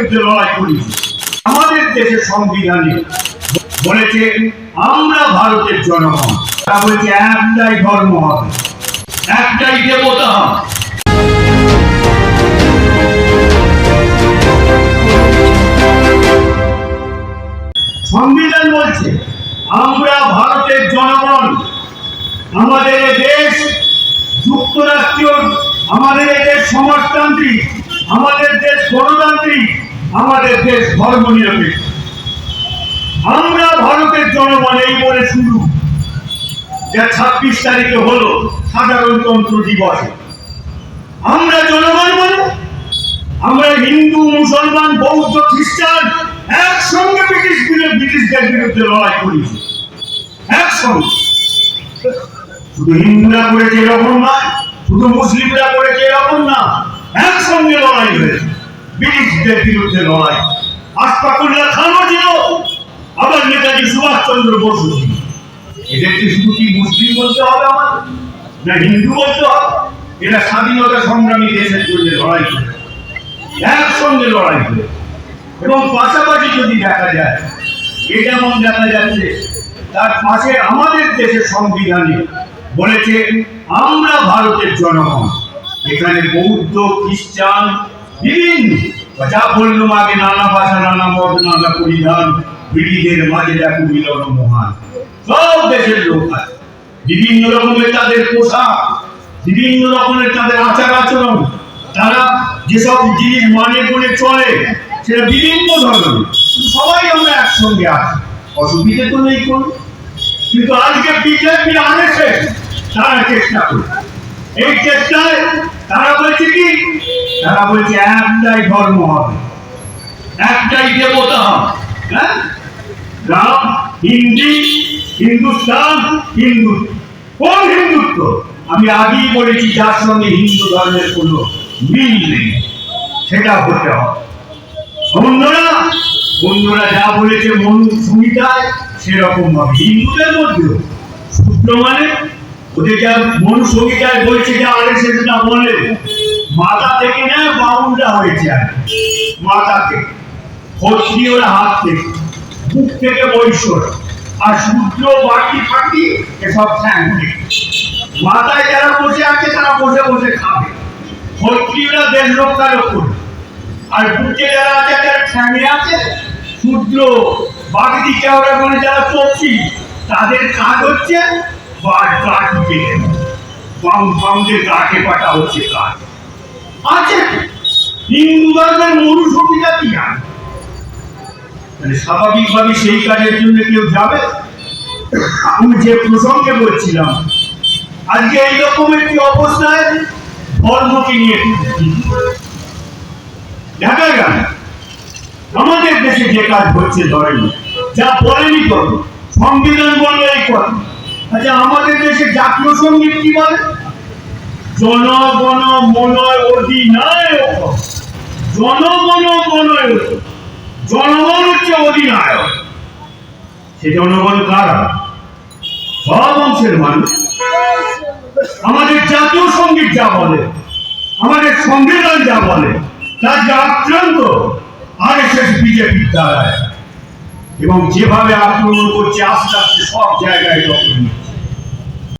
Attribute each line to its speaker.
Speaker 1: বিরুদ্ধে লড়াই করেছি, আমাদের দেশের সংবিধানে বলেছে আমরা ভারতের জনগণ। তা বলছে, একটাই ধর্ম হবে, একটাই দেবতা হবে। সংবিধান বলছে, আমরা ভারতের জনগণ, আমাদের দেশ যুক্তরাষ্ট্রীয় আমাদের দেশ সমাজতান্ত্রিক, আমাদের দেশ গণতান্ত্রিক আমাদের দেশ ধর্ম নিরপেক্ষ আমরা ভারতের জনগণ এই বলে শুরু যা ছাব্বিশ তারিখে হলো সাধারণতন্ত্র দিবসে। আমরা জনগণ বলে আমরা হিন্দু, মুসলমান, বৌদ্ধ, খ্রিস্টান একসঙ্গে ব্রিটিশ বিরুদ্ধে ব্রিটিশদের বিরুদ্ধে লড়াই করেছি একসঙ্গে। শুধু হিন্দুরা করেছে এরকম না শুধু মুসলিমরা করেছে এরকম না, একসঙ্গে লড়াই হয়েছে। ব্রিটিশদের বিরুদ্ধে লড়াই আশফাকুল্লাহ খানও ছিল আবার নেতাজি সুভাষচন্দ্র বসু ছিল এদেরকে শুধু কি মুসলিম বলতে হবে আমার না হিন্দু বলতে হবে? এরা স্বাধীনতা সংগ্রামী দেশের জন্য লড়াই করে। একসঙ্গে লড়াই করে। এবং পাশাপাশি যদি দেখা যায়, এ যেমন দেখা যাচ্ছে, তার পাশে আমাদের দেশের সংবিধানে বলেছে, আমরা ভারতের জনগণ। এখানে বৌদ্ধ, খ্রিস্টান বিভিন্ন যা বললাম আগে নানা ভাষা, নানা মত, নানা পরিধান, ব্রিটিশদের মাঝে দেখো মিলন মহান। সব দেশের লোক আছে। বিভিন্ন রকমের তাদের পোশাক, বিভিন্ন রকমের তাদের আচার আচরণ। তারা যেসব জিনিস মানে করে চলে, সেটা বিভিন্ন ধরনের। সবাই আমরা একসঙ্গে আছি। অসুবিধে তো নেই কোনো। কিন্তু আজকে বিজেপি আনেছে তারা চেষ্টা করছে। এই চেষ্টায় তারা বলছে কি তারা বলছে, একটাই ধর্ম হবে। একটাই দেবতা হবে। হ্যাঁ? রাম হিন্দি, হিন্দুস্তান, হিন্দু। কোন হিন্দুত্ব? আমি আগেই বলেছি, যার সঙ্গে হিন্দু ধর্মের কোনো মিল নেই। সেটা হতে হবে। অন্যরা অন্যরা যা বলেছে মনু সংহিতায় সেরকম ভাবে হিন্দুদের মধ্যেও। সূত্র মানে ওদের যা মনু সংহিতায় বলছে যে, আরে সেটা বলে। মাথা থেকে না বাউন্ডা হয়েছে আর। মাথা থেকে। ক্ষত্রিয়রা হাত থেকে। মুখ থেকে বৈশ্বর আর সূর্য বাকি ফাঁকি এসব থেকে। মাথায় যারা বসে আছে, তারা বসে বসে খাবে। ক্ষত্রিয়রা দেশ রক্ষার করবে আর বুকে যারা আছে, যারা ঠ্যাঙে আছে সূর্য বাগদি কেওড়া করে যারা চলছি তাদের কাজ হচ্ছে বাট কাঠ পেয়ে বাম বামদের কাঠে পাটা হচ্ছে কাজ। আছে। হিন্দু ধর্মের কি মানে স্বাভাবিকভাবে সেই কাজের জন্য কেউ যাবে? আমি যে প্রসঙ্গে বলছিলাম, আজকে এইরকম একটি অবস্থায় ধর্মকে নিয়ে দেখা গেল। আমাদের দেশে যে কাজ হচ্ছে, ধরেন, যা বলেনি তো সংবিধান বলল এই কথা। আচ্ছা আমাদের দেশে জাতীয় সংগীত কি বলে? জনগণ মনয় অধিনায়ক জনগণ মনয় জনগণ হচ্ছে অধিনায়ক। সে জনগণ কারা? সব অংশের মানুষ। আমাদের জাতীয় সংগীত যা বলে, আমাদের সংবিধান যা বলে, তার যা আক্রান্ত আর এস বিজেপির দ্বারায়। এবং যেভাবে আক্রমণ করছে, আস্তে আস্তে সব জায়গায় দখল নিচ্ছে।